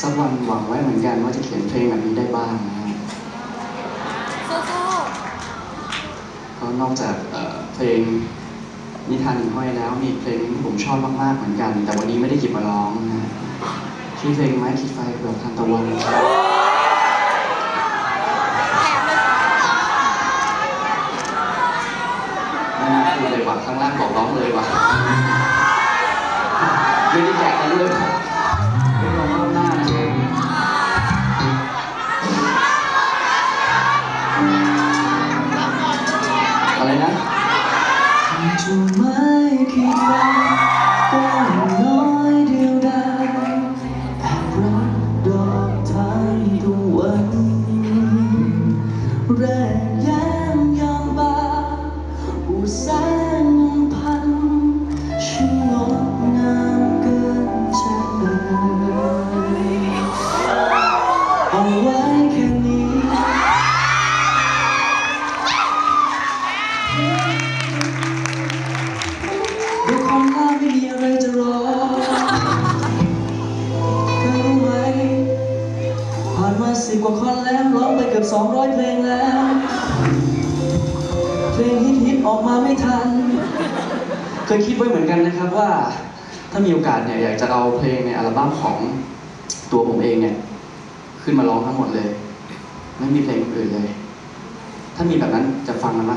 สักวันหวังไว้เหมือนกันว่าจะเขียนเพลงแบบนี้ได้บ้างนะฮะสู้เพราะนอกจากเอ่อเพลงนิทานหิ่งห้อยแล้วมีเพลงที่ผมชอบมากๆเหมือนกัน แต่วันนี้ไม่ได้หยิบมาร้องนะฮะชื่อเพลงไม้ขีดไฟเปลือกทานตะวันๆแถมเลยไม่น่าพูดเลยว่ะข้างล่างบอกร้องเลยว่ะไม่ได้แกกันเลยไม่ จู 200 เพลงแล้ว เพลงฮิตฮิตออกมาไม่ทัน เคยคิดไว้เหมือนกันนะครับว่า ถ้ามีโอกาสเนี่ยอยากจะเอาเพลงในอัลบั้มของตัวผมเองเนี่ย ขึ้นมาร้องทั้งหมดเลย ไม่มีเพลงอื่นเลย ถ้ามีแบบนั้นจะฟังมันไหม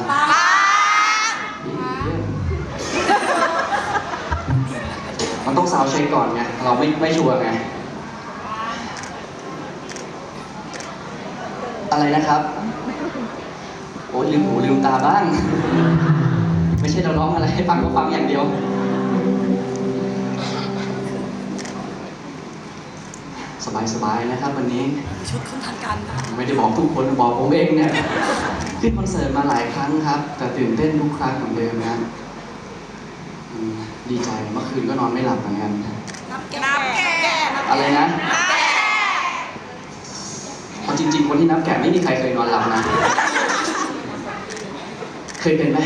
มันต้องซาวเช็คก่อนไง เราไม่ไม่ชัวร์ไง อะไรนะครับ โอ้ยลืมหูลืมตาบ้าง ไม่ใช่เราร้องอะไรให้ฟังก็ฟังอย่างเดียว สบายๆนะครับวันนี้ ชุดคนทางการนะไม่ได้บอกทุกคนบอกผมเองเนี่ยขึ้นคอนเสิร์ตมาหลายครั้งครับ แต่ตื่นเต้นทุกครั้งเหมือนเดิมนะอืมดีใจเมื่อคืนก็นอนไม่หลับเหมือนกัน น้ำแก่น้ำแก่น้ำอะไรนะเพราะ จริง ๆ คนที่นับแกะไม่มีใครเคยนอนหลับนะ เคยเป็นไหม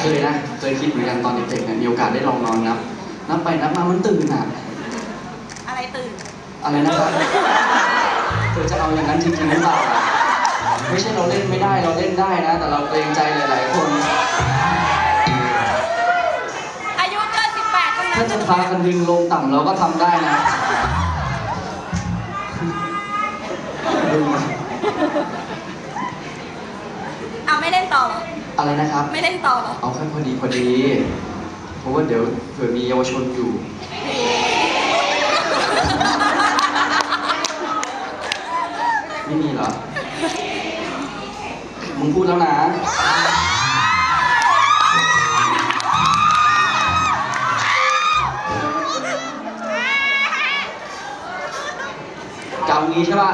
เคยนะ เคยคิดเหมือนกันตอนเด็กๆเนี่ยมีโอกาสได้ลองนอนนับ นับไปนับมามันตื่นอะ อะไรตื่น อะไรนะครับเธอจะเอาอย่างนั้นจริงๆหรือเปล่าอะไม่ใช่เราเล่นไม่ได้เราเล่นได้นะ แต่เราเกรงใจหลายๆคน อายุเกิน18ตรงนั้ถ้านจะพากันดึงลงต่ำเราก็ทำได้นะ ดึงมาเอาไม่เล่นต่อเหรอ อะไรนะครับ ไม่เล่นต่อเหรอ เอาแค่พอดีพอดี เพราะว่าเดี๋ยวเผื่อมีเยาวชนอยู่ ไม่มีเหรอ มึงพูดแล้วนะ จำงี้ใช่ป่ะ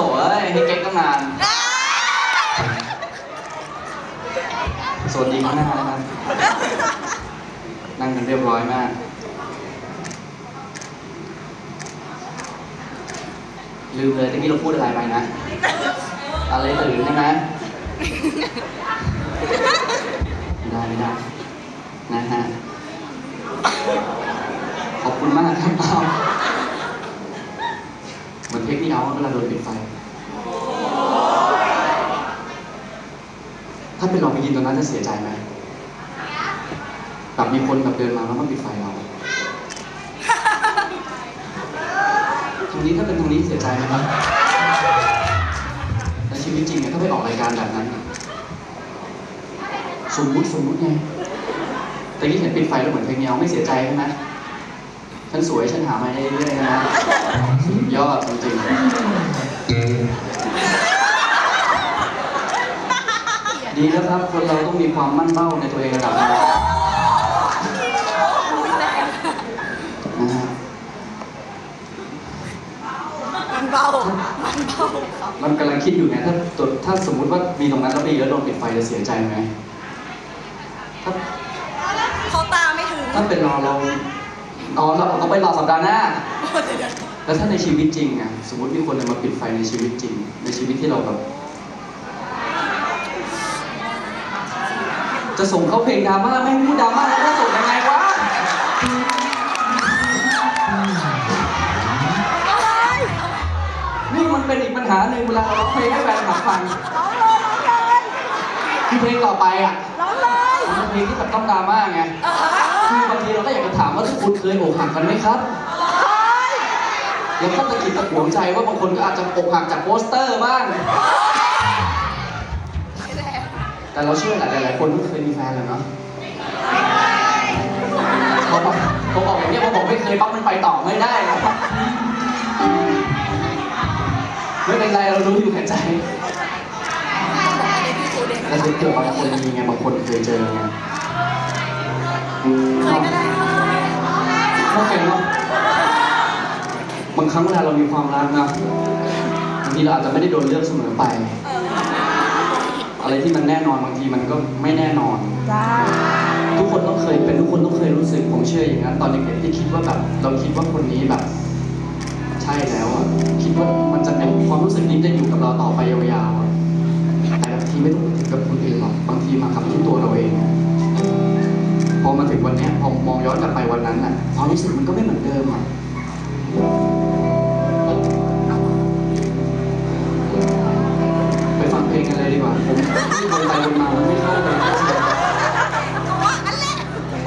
ถ่เอ้ยให้เก๊กตั้งนานสวัสดีข้างหน้านะครับ นั่งกันเรียบร้อยมาก ลืมเลยตะกี้เราพูดอะไรไปนะ อะไรตื่นใช่ไหมได้ไม่ได้นะฮะ ขอบคุณมากครับ เอาเหมือนเทคนิคเอาเวลาโดนปิดไฟ ถ้าเป็นเราไปยินตอนนั้นจะเสียใจไหมแบบมีคนแบบเดินมาแล้วมาปิดไฟเราตรงนี้ถ้าเป็นตรงนี้เสียใจไหมครับในชีวิตจริงเนี่ยถ้าไปออกรายการแบบนั้น สมมุติสมมุติไงแต่กี้เห็นปิดไฟแล้วเหมือนเพลงเงาไม่เสียใจใช่ไหม ฉันสวยฉันหามาได้เรื่อยๆนะสุดยอดจริงๆดีแล้วครับคนเราต้องมีความมั่นเบ้าในตัวเองระดับหนึงนะฮะมันเบา มันเบาครับมันกำลังคิดอยู่ไงถ้าตัวถ้าสมมุติว่ามีตรงนั้นแล้วไปแล้วโดนปิดไฟจะเสียใจไหมถ้าเขาตาไม่ถึง ถ้าเป็นเราเรา อ๋เราเราไปรอสัปดาห์หน้า แล้วถ้าในชีวิตจริงอะสมมติมีคนเอามาปิดไฟในชีวิตจริง ในชีวิตที่เราแบบ จะส่งเขาเพลงดราม่าไม่พูดดราม่าแล้วจะส่งยังไงวะนี่มันเป็นอีกปัญหาหนึ่งเวลาเราร้องเพลงให้แฟนคลับฟังคือเพลงต่อไปอะร้องเลยเพลงที่แบบต้องดราม่าไง คือบางทีเราก็อยากจะถามว่าทุกคนเคยอกหักกันไหมครับแล้วก็ตะกิดตะขวงใจว่าบางคนก็อาจจะอกหักจากโปสเตอร์บ้าง แต่เราเชื่อแหละหลายๆคนก็เคยมีแฟนแหละเนาะเขาบอกเขาบอกอย่างเนี้ยพอบอกไม่เคยปั๊บมันไปต่อไม่ได้นะไม่เป็นไรเรารู้อยู่แก่ใจแล้วจะเกิดบางคนมีไงบางคนเคยเจอไง เคยก็ได้เข้าใจเนาะบางครั้งเวลาเรามีความรักนะบางทีเราอาจจะไม่ได้โดนเลือกเสมอไปเอออะไรที่มันแน่นอนบางทีมันก็ไม่แน่นอนจ้าทุกคนต้องเคยเป็นทุกคนต้องเคยรู้สึกผมเชื่ออย่างนั้นตอนเด็กๆที่คิดว่าแบบเราคิดว่าคนนี้แบบ ใช่แล้วอะคิดว่ามันจะเป็นความรู้สึกนี้จะอยู่กับเราต่อไปยาวๆอะแต่บางทีไม่ต้องถึงกับคนอื่นหรอกบางทีมากับที่ตัวเราเองอะ พอมาถึงวันนี้พอมองย้อนกลับไปวันนั้นอะความรู้สึกมันก็ไม่เหมือนเดิมอะ